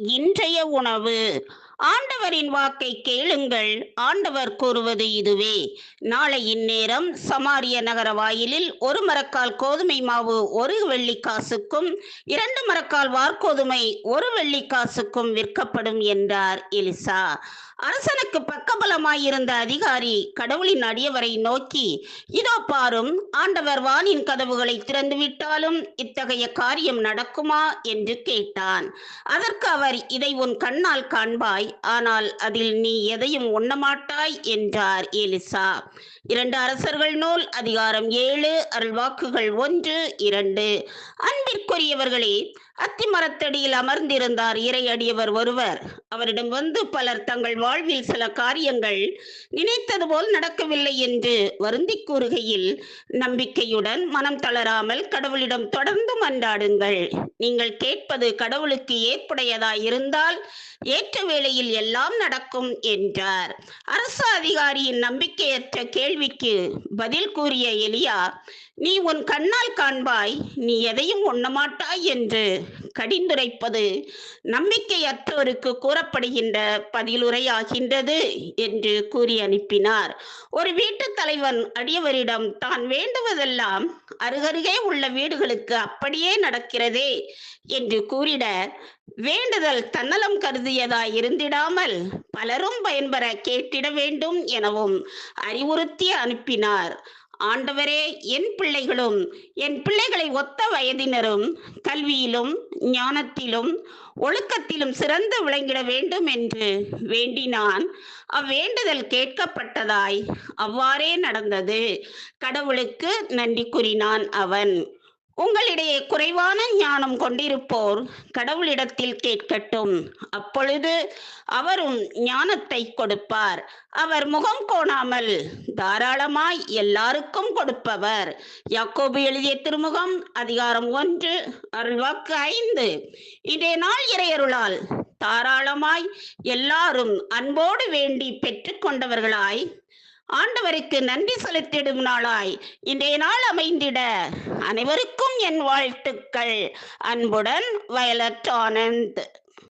இன்றைய உணவு. ஆண்டவரின் வாக்கை கேளுங்கள். ஆண்டவர் கூறுவது இதுவே. நாளை இந்நேரம் சமாரிய நகர வாயிலில் ஒரு மரக்கால் கோதுமை மாவு ஒரு வெள்ளிக்காசுக்கும் இரண்டு மரக்கால் வார்கோதுமை ஒரு வெள்ளிக்காசுக்கும் விற்கப்படும் என்றார் எலிசா. அரசனுக்கு பக்கபலமாயிருந்த அதிகாரி கடவுளின் அடியவரை நோக்கி இதோ பாரும் ஆண்டவர் வானின் கதவுகளை திறந்து விட்டாலும் இத்தகைய காரியம் நடக்குமா? என்று கேட்டான். அதற்கு அவர் இதை உன் கண்ணால் காண்பாய் ஆனால் அதில் நீ எதையும் உண்ணமாட்டாய் என்றார் எலிசா. இரண்டு அரசர்கள் நூல் அதிகாரம் ஏழு அருள்வாக்குகள் ஒன்று இரண்டு. அன்பிற்குரியவர்களே அத்திமரத்தடியில் அமர்ந்திருந்தார் இறையடியவர் ஒருவர். அவரிடம் வந்து பலர் தங்கள் வாழ்வில் சில காரியங்கள் நினைத்தது போல் நடக்கவில்லை என்று வருந்தி கூறுகையில் நம்பிக்கையுடன் மனம் தளராமல் கடவுளிடம் தொடர்ந்து மன்றாடுங்கள். நீங்கள் கேட்பது கடவுளுக்கு ஏற்புடையதாய் இருந்தால் ஏற்ற வேளையில் எல்லாம் நடக்கும் என்றார். அரசு அதிகாரியின் நம்பிக்கையற்ற கேள்விக்கு பதில் கூறிய எலியா நீ உன் கண்ணால் காண்பாய் நீ எதையும் உண்ணமாட்டாய் என்று கடிந்துரைப்பது நம்பிக்கையற்றோருக்கு கூறப்படுகின்ற பதிலுரையாகின்றது என்று கூறி அனுப்பினார். ஒரு வீட்டு தலைவன் அடியவரிடம் தான் வேண்டுவதெல்லாம் அருகருகே உள்ள வீடுகளுக்கு அப்படியே நடக்கிறதே என்று கூறிட வேண்டுதல் தன்னலம் கருதியதாய் இருந்திடாமல் பலரும் பயன்பெற கேட்டிட வேண்டும் எனவும் அறிவுறுத்தி அனுப்பினார். ஆண்டவரே என் பிள்ளைகளும் என் பிள்ளைகளை ஒத்த வயதினரும் கல்வியிலும் ஞானத்திலும் ஒழுக்கத்திலும் சிறந்து விளங்கிட வேண்டும் என்று வேண்டினான். அவ்வேண்டுதல் கேட்கப்பட்டதாய் அவ்வாறே நடந்தது. கடவுளுக்கு நன்றி கூறினான் அவன். உங்களிடையே குறைவான ஞானம் கொண்டிருப்போர் கடவுளிடத்தில் கேட்கட்டும். அப்பொழுது அவரும் ஞானத்தை கொடுப்பார். அவர் முகம் கோணாமல் தாராளமாய் எல்லாருக்கும் கொடுப்பவர். யாக்கோபு எழுதிய திருமுகம் அதிகாரம் ஒன்று அருள்வாக்கு ஐந்து. இதே நாள் இறையருளால் தாராளமாய் எல்லாரும் அன்போடு வேண்டி பெற்றுக்கொண்டவர்களாய் ஆண்டவருக்கு நன்றி செலுத்திடும் நாளாய். இன்றைய நாள் அமைந்திட அனைவருக்கும் என் வாழ்த்துக்கள். அன்புடன் வயலட் ஆனந்த்.